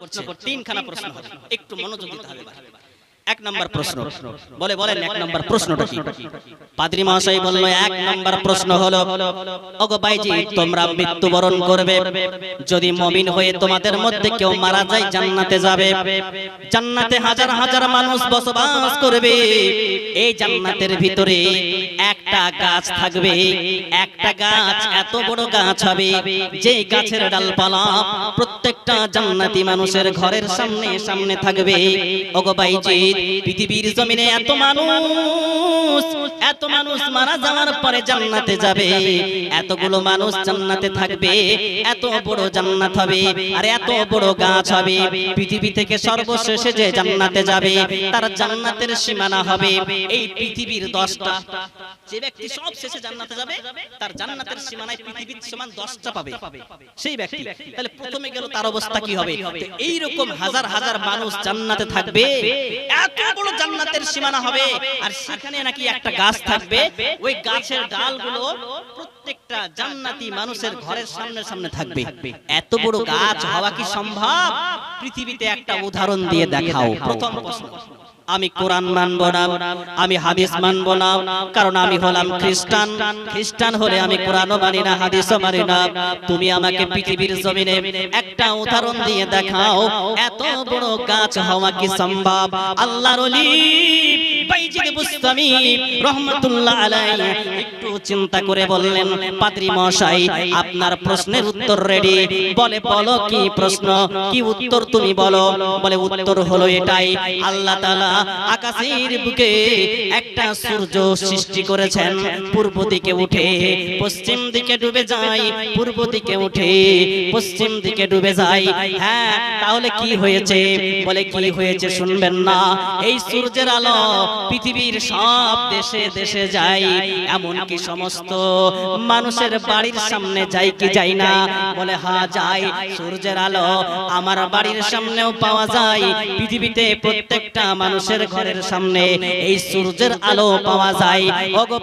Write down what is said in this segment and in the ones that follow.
করছে তিনখানা প্রশ্ন একটু মনোযোগ দিতে হবে। এক নম্বর প্রশ্ন। বলে বলেন এক নম্বর প্রশ্নটা কি? পাদ্রী মহাশয় বলল এক নম্বর প্রশ্ন হলো ওগো ভাইজি তোমরা মৃত্যুবরণ করবে। যদি মমিন হয়ে তোমাদের মধ্যে কেউ মারা যায় জান্নাতে যাবে। জান্নাতে হাজার হাজার মানুষ বসবাস করবে। এই জান্নাতের ভিতরে একটা গাছ থাকবে। একটা গাছ এত বড় গাছ হবে যে গাছের ডালপালা প্রত্যেকটা জান্নাতি মানুষের ঘরের সামনে সামনে থাকবে। ওগো ভাইজি পৃথিবীর জমিনে এত মানুষ এত মানুষ মারা যাওয়ার পরে জান্নাতে যাবে। এতগুলো মানুষ জান্নাতে থাকবে, এত বড় জান্নাত হবে, আর এত বড় গাছ হবে। পৃথিবী থেকে সর্বশেষে যে জান্নাতে যাবে, তার জান্নাতের সীমানা হবে এই পৃথিবীর দশটা। যে ব্যক্তি সব শেষে জান্নাতে যাবে, তার জান্নাতের সীমানায় পৃথিবীর সমান দশটা পাবে। সেই ব্যক্তি। তাহলে প্রথমে গেল তার অবস্থা কি হবে? এই রকম হাজার হাজার মানুষ জান্নাতে থাকবে, এত বড় জান্নাতের সীমানা হবে। আর সেখানে নাকি একটা গাছ থাকবে। ওই গাছের ডালগুলো প্রত্যেকটা জান্নাতি মানুষের ঘরের সামনে সামনে থাকবে। এত বড় গাছ হওয়া কি সম্ভব? পৃথিবীতে একটা উদাহরণ দিয়ে দেখাও। প্রথম প্রশ্ন। আমি কোরআন মানব না, আমি হাদিস মানব না, কারণ আমি হলাম খ্রিস্টান। খ্রিস্টান হলে আমি কোরআনও মানি না, হাদিসও মানি না। তুমি আমাকে পৃথিবীর জমিনে একটা উদাহরণ দিয়ে দেখাও, এত বড় গাছ হওয়া কি সম্ভব? আল্লাহর ওলি বাইজিদ বুস্তামি রহমাতুল্লাহ আলাইহি একটু চিন্তা করে বললেন, পাদ্রী মশাই, আপনার প্রশ্নের উত্তর রেডি বলে, বলো, কি প্রশ্ন? কি উত্তর তুমি বলো? বলে, উত্তর হলো এটাই, আল্লাহ তাআলা আকাশের বুকে একটা সূর্য সৃষ্টি করেছেন। পূর্ব দিকে উঠে পশ্চিম দিকে ডুবে যায়, পূর্ব দিকে উঠে পশ্চিম দিকে ডুবে যায়। হ্যাঁ তাহলে কি হয়েছে? বলে, কি হয়েছে শুনবেন না। এই সূর্যের আলো পৃথিবীর সব দেশে দেশে যায় এমন কি সমস্ত মানুষের বাড়ির সামনে যায় কি যায় না? বলে হ্যাঁ যায় সূর্যের আলো আমার বাড়ির সামনেও পাওয়া যায়। পৃথিবীতে প্রত্যেকটা মানুষের ঘরের সামনে এই সূর্যের আলো পাওয়া যায়। ওগো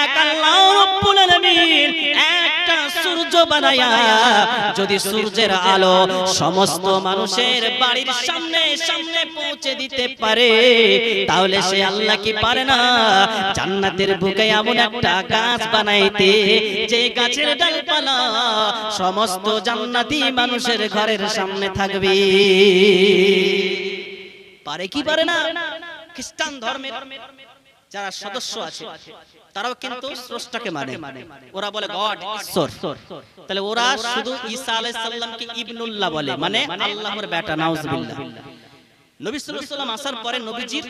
এক আল্লাহ রব্বুল আলামিন। বানায়া যদি সূর্যের আলো সমস্ত মানুষের বাড়ির সামনে সামনে পৌঁছে দিতে পারে তাহলে সে আল্লাহ কি পারে না। জান্নাতের বুকে এমন একটা গাছ বানাইতে যে গাছের ডালপালা সমস্ত জান্নাতি মানুষের ঘরের সামনে থাকবে। পারে কি পারে না? খ্রিস্টান ধর্মের যারা সদস্য আছে তারাও কিন্তু স্রষ্টাকে মানে। ওরা বলে গড ঈশ্বর তাহলে ওরা শুধু ঈসা আলাইহিস সালামকে ইবনুল্লাহ বলে। মানে আল্লাহর বেটা নাউজুবিল্লাহ। নবী সাল্লাল্লাহু আলাইহি সাল্লাম আসার পরে নবীজির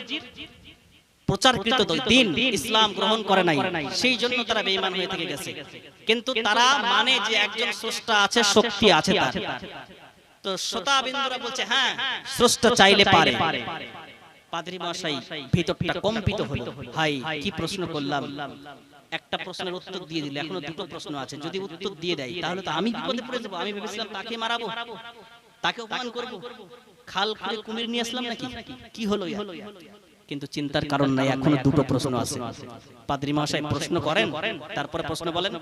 প্রচারকৃত দিন ইসলাম গ্রহণ করে নাই। সেই জন্য তারা বেঈমান হয়ে থেকে গেছে। কিন্তু তারা মানে যে একজন স্রষ্টা আছে শক্তি আছে তার। তো শ্রোতা বিন্দুরা বলছে হ্যাঁ স্রষ্টা চাইলে পারে। পাদ্রী মশাই ভিতরটা কম্পিত হলো। ভাই কি প্রশ্ন করলাম? একটা প্রশ্নের উত্তর দিয়ে দিলে এখনও দুটো প্রশ্ন আছে। যদি উত্তর দিয়ে দেয় তাহলে তো আমি বিপদে পড়ে যাব। আমি ভেবেছিলাম তাকে মারাবো। তাকে অপমান করব। খাল খুঁড়ে কুমির নিয়ে আসলাম নাকি? কি হলো? কিন্তু চিন্তার কারণ নাই এখনও দুটো প্রশ্ন আছে। পাদ্রী মশাই প্রশ্ন করেন তারপরে প্রশ্ন বলেন।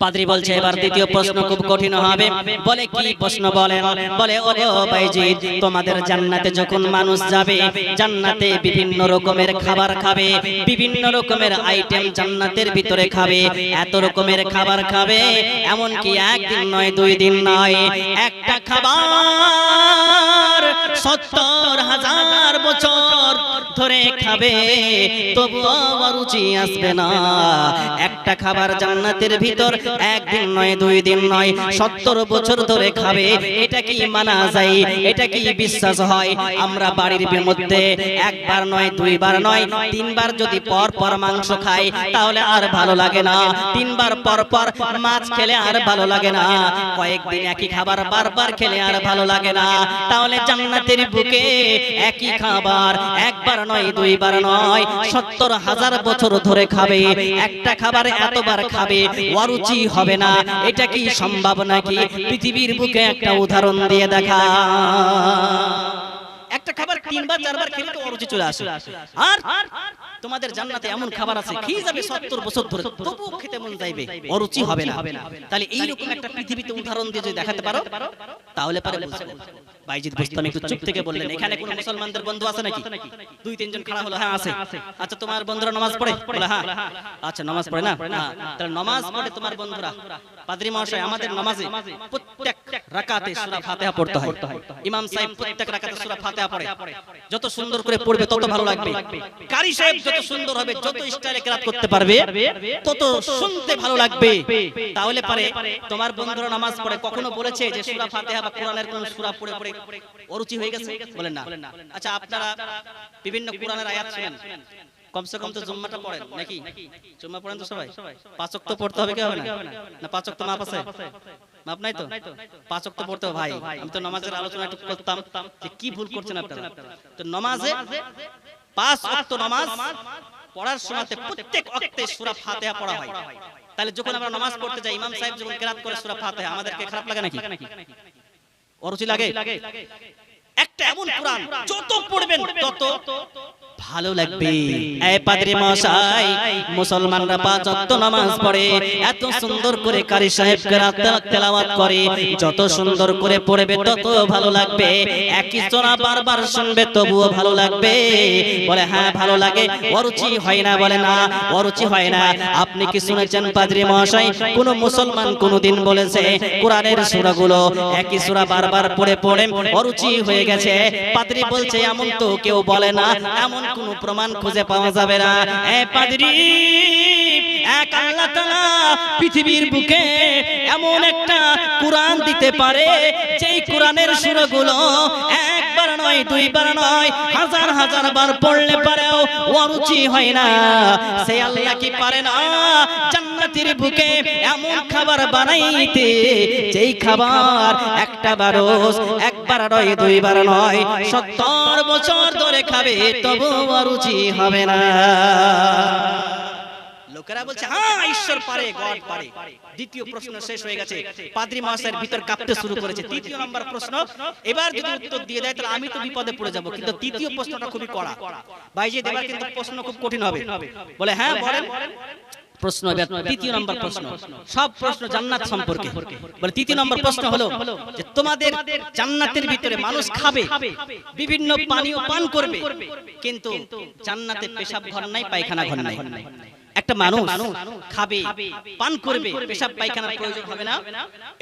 পাদ্রী বলছে এবার দ্বিতীয় প্রশ্ন খুব কঠিন হবে। বলে কি প্রশ্ন বলেন? বলে ও ভাইজি তোমাদের জান্নাতে যখন মানুষ যাবে জান্নাতে বিভিন্ন রকমের খাবার খাবে বিভিন্ন রকমের আইটেম জান্নাতের ভিতরে খাবে এত রকমের খাবার খাবে এমন কি একদিন নয় দুই দিন নয় একটা খাবার সত্তর হাজার বছর ধরে খাবে তবুও রুচি আসবে না। একটা খাবার জান্নাতের ভিতর একদিন নয়, দুই দিন নয়, সত্তর বছর ধরে খাবে, এটা কি মানা যায়? এটা কি বিশ্বাস হয়? আমরা বাড়ির মধ্যে একবার নয়, দুইবার নয়, তিনবার যদি পর পর মাংস খাই, তাহলে আর ভালো লাগে না। তিনবার পর পর মাছ খেলে আর ভালো লাগে না। কয়েকদিন একই খাবার বারবার খেলে আর ভালো লাগে না। তাহলে জান্নাতের বুকে একই খাবার একবার নয়, দুইবার নয়, সত্তর হাজার বছর ধরে খাবে। একটা খাবার এতবার খাবে, অরুচি হবে না। এটা কি সম্ভব নাকি? পৃথিবীর বুকে একটা উদাহরণ দিয়ে দেখা। একটা খাবার তিনবার, চারবার খেলে তো অরুচি চলে আসে। আর তোমাদের জান্নাতে এমন খাবার আছে। খেয়ে যাবে সত্তর বছর ধরে? তবুও খেতে মন চাইবে অরুচি হবে না। তাহলে এইরকম একটা পৃথিবীতে উদাহরণ দিয়ে যদি দেখাতে পারো তাহলে পারে বুঝব বাইজিদ বুস্তামি একটু চুপ থেকে বললেন এখানে কোন মুসলমানদের বন্ধু আছে নাকি? দুই তিনজন খাড়া হলো। হ্যাঁ আছে। আচ্ছা তোমার বন্ধুরা নামাজ পড়ে? বলে হ্যাঁ। আচ্ছা নামাজ পড়ে না? হ্যাঁ, তাহলে নামাজ পড়ে তোমার বন্ধুরা? পাদ্রী মহাশয় আমাদের নামাজে প্রত্যেক রাকাতে সূরা ফাতিহা পড়তে হয়। ইমাম সাহেব প্রত্যেক রাকাতে সূরা ফাতিহা পড়ে। যত সুন্দর করে পড়বে তত ভালো লাগবে। কারি সাহেব যত সুন্দর হবে যত স্টাইলে কেরাত করতে পারবে তত শুনতে ভালো লাগবে। তাহলে পারে তোমার বন্ধুরা নামাজ পড়ে কখনো বলেছে যে সূরা ফাতিহা বা কোরআনের কোন সূরা পড়ে পড়ে অরুচি হয়ে গেছে? বলেন না। আচ্ছা আপনারা বিভিন্ন কোরআনের আয়াত শুনেন। কমসে কম তো জুম্মাটা পড়েন নাকি? জুম্মা পড়েন তো সবাই? পাঁচক তো পড়তে হবে কি হবে না? না পাঁচক তো মাপ আছে মাপ নাই তো? পাঁচক তো পড়তে ভাই। আমি তো নামাজের আলোচনা একটু করতাম যে কি ভুল করছেন আপনারা। তো নামাজে পাঁচ ওয়াক্ত নামাজ পড়ার সময়তে প্রত্যেক ওয়াক্তে সূরা ফাতিহা পড়া হয়। তাহলে যখন আমরা নামাজ পড়তে যাই, ইমাম সাহেব যখন কেরাত করে সূরা ফাতিহা, আমাদেরকে খারাপ লাগে নাকি? অরুচি লাগে? একটা এমন কোরআন, যত পড়বেন, তত ভালো লাগবে। এই পাদ্রী মশাই মুসলমানরা পাঁচ ওয়াক্ত নামাজ পড়ে এত সুন্দর করে কারি সাহেব কেরাত তেলাওয়াত করে যত সুন্দর করে পড়বে তত ভালো লাগবে। একই সোনা বারবার শুনবে তবুও ভালো লাগবে। বলে হ্যাঁ ভালো লাগে অরুচি হয় না বলে না অরুচি হয় না। আপনি কি শুনেছেন পাদ্রী মহাশয় কোন মুসলমান কোনদিন বলেছে কোরআনের সূরাগুলো একই সূরা বারবার পড়ে পড়ে অরুচি হয়ে গেছে। পাদ্রী বলছে এমন তো কেউ বলে না। এমন কোন প্রমাণ খুঁজে পাওয়া যাবে না। এ পাদ্রী এক আল্লাহ তাআলা পৃথিবীর বুকে এমন একটা কোরআন দিতে পারে যেই কোরআনের সূরাগুলো একবার নয় দুইবার নয় হাজার হাজার বার পড়লে পারেও অরুচি হয় না। সে আল্লাহ কি পারে না? জান্নাতের বুকে এমন খাবার বানাইতে যেই খাবার একটা বারোস একবার নয় দুইবার নয় সত্তর বছর ধরে খাবে তবু অরুচি হবে না। লোকেরা বলছে হ্যাঁ ঈশ্বর পারে গড পারে। দ্বিতীয় প্রশ্ন শেষ হয়ে গেছে। পাদ্রী মহাশয়ের ভিতর কাঁপতে শুরু করেছে। তৃতীয় নম্বর প্রশ্ন এবার যদি উত্তর দিয়ে দেয় তাহলে আমি তো বিপদে পড়ে যাব। কিন্তু তৃতীয় প্রশ্নটা খুবই কড়া। ভাইজি এবার কিন্তু প্রশ্ন খুব কঠিন হবে। বলে হ্যাঁ বলেন। প্রশ্ন তৃতীয় নম্বর প্রশ্ন। সব প্রশ্ন জান্নাত সম্পর্কে। বলে তৃতীয় নম্বর প্রশ্ন হলো যে তোমাদের জান্নাতের ভিতরে মানুষ খাবে বিভিন্ন পানীয় পান করবে কিন্তু জান্নাতে পেশাব ঘর নাই পায়খানা ঘর নাই। একটা মানুষ খাবে পান করবে পেশাব পায়খানার প্রয়োজন হবে না।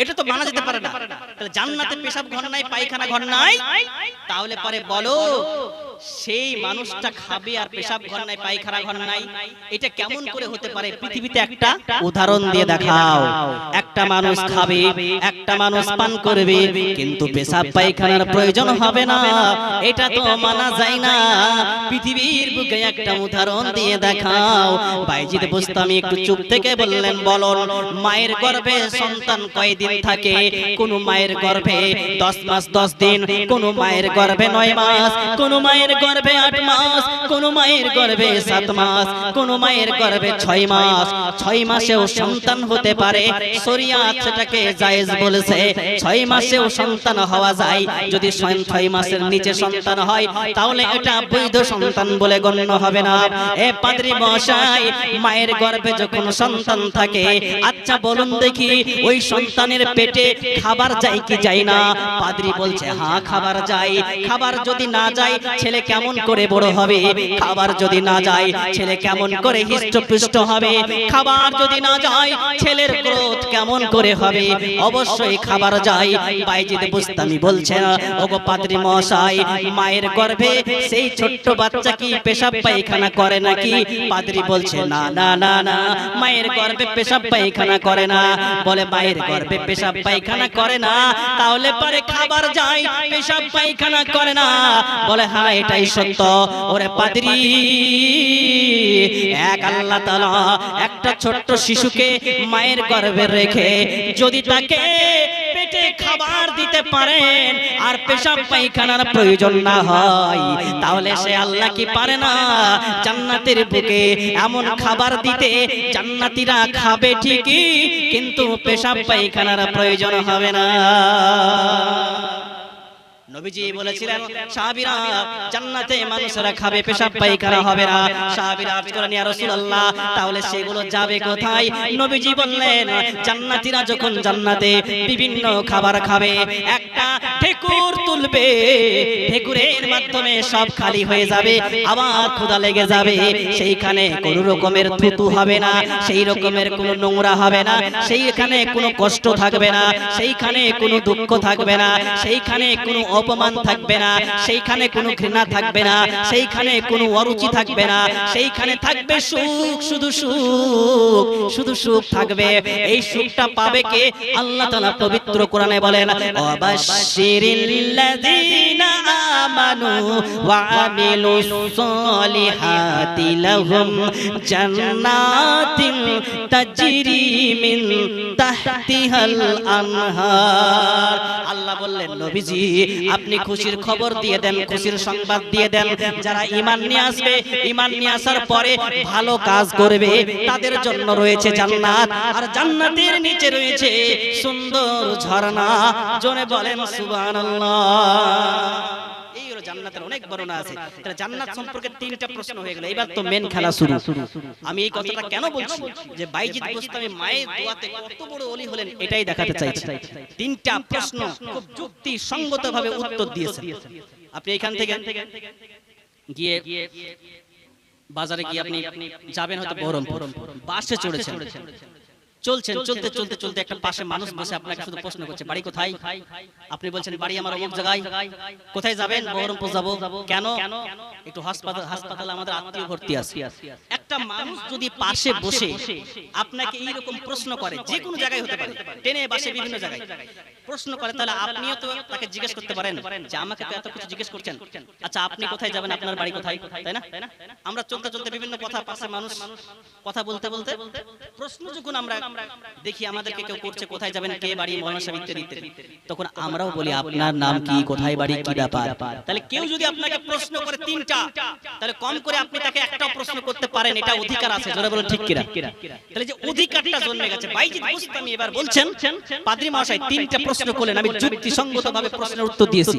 এটা তো মানা যেতে পারে না। তাহলে জান্নাতে পেশাব ঘর নাই পায়খানা ঘর নাই। তাহলে পরে বলো। সেই মানুষটা খাবে আর পেশাব ঘর নাই পায়খানা ঘর নাই। এটা কেমন করে হতে পারে? পৃথিবীতে একটা উদাহরণ দিয়ে দেখাও। একটা মানুষ খাবে একটা মানুষ পান করবে কিন্তু পেশাব পায়খানার প্রয়োজন হবে না। এটা তো মানা যায় না। পৃথিবীর বুকে একটা উদাহরণ দিয়ে দেখাও। বাইজিদ বুস্তামি একটু চুপ থেকে বললেন বলন মায়ের গর্ভে সন্তান কয়দিন থাকে? কোন মায়ের গর্ভে দশ মাস দশ দিন কোন মায়ের গর্ভে নয় মাস কোন মায়ের গর্ভে আট মাস, কোন মায়ের গর্ভে সাত মাস, কোন মায়ের গর্ভে ছয় মাস। ছয় মাসেও সন্তান হতে পারে। শরিয়াত সেটাকে জায়েজ বলেছে। ছয় মাসেও সন্তান হওয়া যায়। যদি ছয় মাসের নিচে সন্তান হয়, তাহলে এটা বৈধ সন্তান বলে গণ্য হবে না। এ পাদ্রী মশাই মায়ের গর্ভে যখন সন্তান থাকে আচ্ছা বলুন দেখি, ওই সন্তানের পেটে খাবার যায় কি যায় না? পাদ্রী বলছে হ্যাঁ খাবার যায়। খাবার যদি না যায়, ছেলে কেমন করে বড় হবে? খাবার যদি না যায়, ছেলে কেমন করে হৃষ্টপুষ্ট হবে? খাবার যদি না যায়, ছেলের গ্রোথ কেমন করে হবে? অবশ্যই খাবার যায়। বাইজিদ বুস্তামি বলছে ওগো পাদ্রী মশাই, মায়ের গর্ভে সেই ছোট্ট বাচ্চা কি পেশাব পায়খানা করে নাকি? পাদ্রী বলছে, না না না না, মায়ের গর্ভে পেশাব পায়খানা করে না। বলে, মায়ের গর্ভে পেশাব পায়খানা করে না, তাহলে পরে খাবার যায়, পেশাব পায়খানা করে না। বলে হ্যাঁ এটাই সত্য। ওরে পাদ্রী। এক আল্লাহ তাআলা একটা ছোট্ট শিশুকে মায়ের গর্ভে রেখে যদি তাকে পেটে খাবার দিতে পারেন আর পেশাব পায়খানার প্রয়োজন না হয় তাহলে সে আল্লাহ কি পারে না? জান্নাতের বুকে এমন খাবার দিতে জান্নাতীরা খাবে ঠিকই কিন্তু পেশাব পায়খানার প্রয়োজন হবে না। নবীজি বলেছিলেন সাহাবীরা জান্নাতে মানুষেরা খাবে পেশাব পায়খানা হবে না। সাহাবীরা আরজ করেন ইয়া রাসূলুল্লাহ তাহলে সেগুলো যাবে কোথায়? নবীজি বললেন জান্নাতীরা যখন জান্নাতে বিভিন্ন খাবার খাবে একটা ঠেকুর তুলবে। ঠেকুরের মাধ্যমে সব খালি হয়ে যাবে, আবার ক্ষুধা লেগে যাবে। সেইখানে কোনো রকমের থুতু হবে না, সেই রকমের কোনো নোংরা হবে না, সেইখানে কোনো কষ্ট থাকবে না, সেইখানে কোনো দুঃখ থাকবে না, সেইখানে কোনো অপমান থাকবে না, সেইখানে কোনো ঘৃণা থাকবে না, সেইখানে কোনো অরুচি থাকবে না, সেইখানে থাকবে সুখ, শুধু সুখ শুধু সুখ থাকবে। এই সুখটা পাবে কে? আল্লাহ তাআলা পবিত্র কোরআনে বলেন অবাশশিরিল্লাযীনা আমানু সলিহাতি লাহুম জান্নাতিন তাজরি মিন তাহতিহাল আনহার। আল্লাহ বললেন, নবীজি, আপনি খুশির খবর দিয়ে দেন, খুশির সংবাদ দিয়ে দেন। যারা ঈমান নিয়ে আসবে, ঈমান নিয়ে আসার পরে ভালো কাজ করবে, তাদের জন্য রয়েছে জান্নাত। আর জান্নাতের নিচে রয়েছে সুন্দর ঝর্ণা। জনে বলেন, সুবহানাল্লাহ। জান্নাতের অনেক বর্ণনা আছে। তাহলে জান্নাত সম্পর্কে তিনটা প্রশ্ন হয়ে গেল। এবার তো মেন খেলা শুরু। আমি এই কথাটা কেন বলছি? যে বাইজিদ গোস্তামি মায়ের দোয়াতে কত বড় ওলি হলেন এটাই দেখাতে চাইছি। তিনটা প্রশ্ন খুব যুক্তি সঙ্গতভাবে উত্তর দিয়েছেন। আপনি এখান থেকে গিয়ে বাজারে গিয়ে আপনি যাবেন হয়তো বহরমপুর। বাসে চড়েছেন। চলছেন চলতে চলতে চলতে একটা পাশে মানুষ বসে আপনাকে শুধু প্রশ্ন করছে বাড়ি কোথায়? আপনি বলছেন বাড়ি আমার অমুক জায়গায় কোথায় যাবেন? বহরমপুর যাব। কেন? একটু হাসপাতাল হাসপাতালে আমাদের আত্মীয় ভর্তি আছে। একটা মানুষ যদি পাশে বসে আপনাকে এইরকম প্রশ্ন করে যে কোনো জায়গায় হতে পারে। ট্রেনে বাসে বিভিন্ন জায়গায়। প্রশ্ন করে তাহলে আপনিও তো তাকে জিজ্ঞেস করতে পারেন। যে আমাকে তো এত কিছু জিজ্ঞেস করছেন। আচ্ছা আপনি কোথায় যাবেন? আপনার বাড়ি কোথায়? তাই না? আমরা চলতে চলতে বিভিন্ন কথা পাশে মানুষ কথা বলতে বলতে প্রশ্ন যখন আমরা দেখি আমাদেরকে কেউ করছে কোথায় যাবেন কে বাড়ি মৌলানা সাহেব ইত্যাদি ইত্যাদি তখন আমরাও বলি আপনার নাম কি? কোথায় বাড়ি? কি ব্যাপার? তাহলে কেউ যদি আপনাকে প্রশ্ন করে তিনটা তাহলে কম করে আপনি তাকে একটা প্রশ্ন করতে পারেন এটা অধিকার আছে যারা বলেন ঠিক কিনা? তাহলে যে অধিকারটা জন্মে গেছে বাইজিদ বুস্তামি এবার বলছেন পাদ্রী মহাশয় তিনটা প্রশ্ন করলেন আমি যুক্তিসঙ্গত ভাবে প্রশ্নের উত্তর দিয়েছি।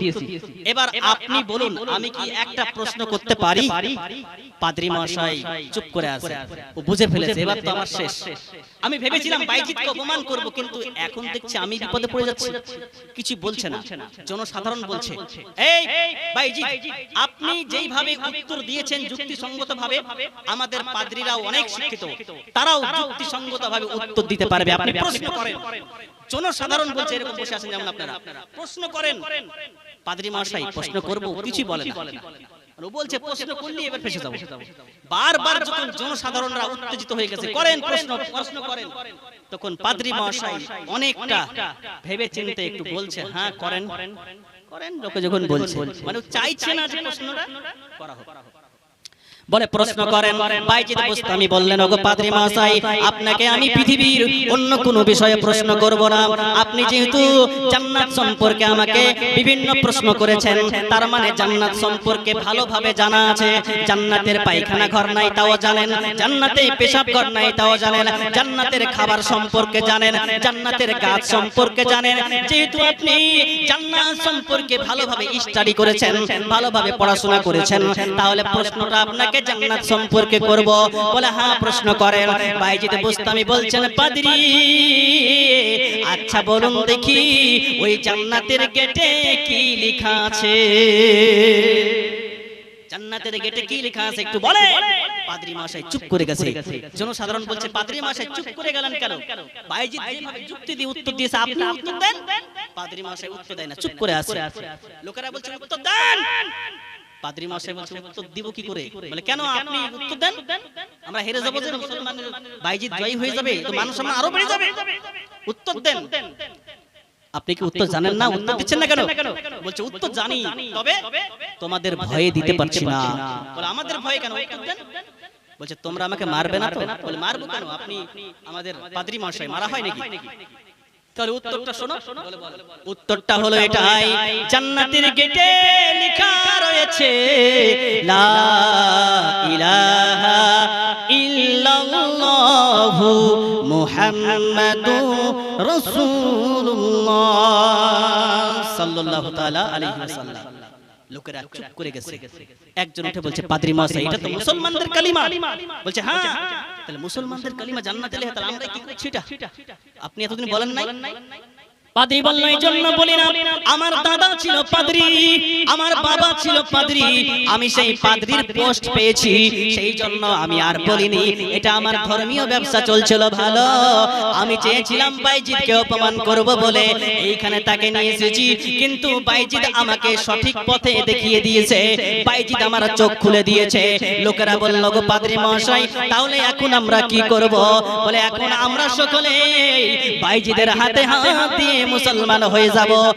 এবার আপনি বলুন আমি কি একটা প্রশ্ন করতে পারি? পাদ্রী মহাশয় চুপ করে আছে ও বুঝে ফেলেছে এবার তো আমার শেষ আমি ভেবেছিলাম বাইজিদকে অপমান করব কিন্তু এখন দেখছি আমি বিপদে পড়ে যাচ্ছি। কিছু বলছে না। জনসাধারণ বলছে। এই বাইজিদ আপনি যেইভাবে উত্তর দিয়েছেন যুক্তিসঙ্গত ভাবে আমাদের পাদ্রীরাও অনেক শিক্ষিত। তারাও যুক্তিসঙ্গত ভাবে উত্তর দিতে পারবে। আপনি প্রশ্ন করেন। জনসাধারণ বলছে এরকম বসে আছেন যেমন আপনারা। প্রশ্ন করেন। পাদ্রী মশাই প্রশ্ন করব কিছু বলে না। আর ও বলছে প্রশ্ন করলি এবার ফেসে যাব। বারবার যখন জনসাধারণরা উত্তেজিত হয়ে গেছে করেন প্রশ্ন প্রশ্ন করেন। তখন পাদ্রী মহাশয় অনেকটা ভেবে চিনতে একটু বলছে হ্যাঁ করেন। করেন। লোকে যখন বলছে। মানে চাইছে না যে প্রশ্নটা করা হোক। বলে প্রশ্ন করেন, বাইজিদ বুস্তামি বললেন, ওগো পাদ্রী মহাশয়, আপনাকে আমি পৃথিবীর অন্য কোনো বিষয়ে প্রশ্ন করব না। আপনি যেহেতু জান্নাত সম্পর্কে আমাকে বিভিন্ন প্রশ্ন করেছেন, তার মানে জান্নাত সম্পর্কে ভালোভাবে জানা আছে। জান্নাতের পায়খানা ঘর নাই, তাও জানেন। জান্নাতে পেশাব ঘর নাই, তাও জানেন। জান্নাতের খাবার সম্পর্কে জানেন। জান্নাতের গাছ সম্পর্কে জানেন। যেহেতু আপনি জান্নাত সম্পর্কে ভালোভাবে স্টাডি করেছেন, ভালোভাবে পড়াশোনা করেছেন, তাহলে প্রশ্নটা আপনাকে জান্নাত সম্পর্কে করব। বলে হ্যাঁ প্রশ্ন করেন। বাইজিতে বুস্তামি বলছেন, পাদ্রী আচ্ছা বলুন দেখি, ওই জান্নাতের গেটে কি লেখা আছে? জান্নাতের গেটে কি লেখা আছে একটু বলে। পাদ্রী মশাই চুপ করে গেছে। জনসাধারণ বলছে, পাদ্রী মশাই চুপ করে গেলেন কেন? বাইজিৎ যেভাবে যুক্তি দিয়ে উত্তর দিয়েছে, আপনি উত্তর দেন? পাদ্রী মশাই উত্তর দেয় না, চুপ করে আছে। লোকেরা বলছে উত্তর দেন। পাদ্রী মশাই বলছে উত্তর দিব কি করে বলে কেন আপনি উত্তর দেন আমরা হেরে যাব যে মুসলমানের বাইজিৎ জয়ী হয়ে যাবে তো মানুষ আমরা আরও বেড়ে যাবে উত্তর দেন আপনি কি উত্তর জানেন না উত্তর দিচ্ছেন না কেন বলছে উত্তর জানি তবে তোমাদের ভয়ে দিতে পারছি না বলে আমাদের ভয়ে কেন উত্তর দেন বলছে তোমরা আমাকে মারবে না তো বলে মারবো কেন আপনি আমাদের পাদ্রী মশাই মারা হয় নাকি তাহলে উত্তরটা শোনো উত্তরটা হলো এটাই জান্নাতের গেটে রয়েছে লা ইলাহা একজন মুসলমানদের কালিমা। বলছে হ্যাঁ তাহলে মুসলমানদের কালিমা আপনি এতদিন বলেন নাই? পাদ্রী বলল এই জন্য বলি না আমার দাদা ছিল পাদ্রী, আমার বাবা ছিল পাদ্রী। আমি সেই পাদ্রীর পোস্ট পেয়েছি, সেই জন্য আমি আর বলিনি, এটা আমার ধর্মীয় ব্যবসা চলছিল ভালো। আমি চেয়েছিলাম বাইজিদকে অপমান করব বলে, এইখানে তাকে নিয়ে এসেছি, কিন্তু বাইজিদ আমাকে সঠিক পথে দেখিয়ে দিয়েছে। বাইজিদ আমার চোখ খুলে দিয়েছে। লোকেরা বলল, গো পাদ্রী মহাশয়, তাহলে এখন আমরা কি করব? বলে, এখন আমরা সকলে বাইজিদের হাতে হাত দিয়ে মুসলমান হয়ে যাব।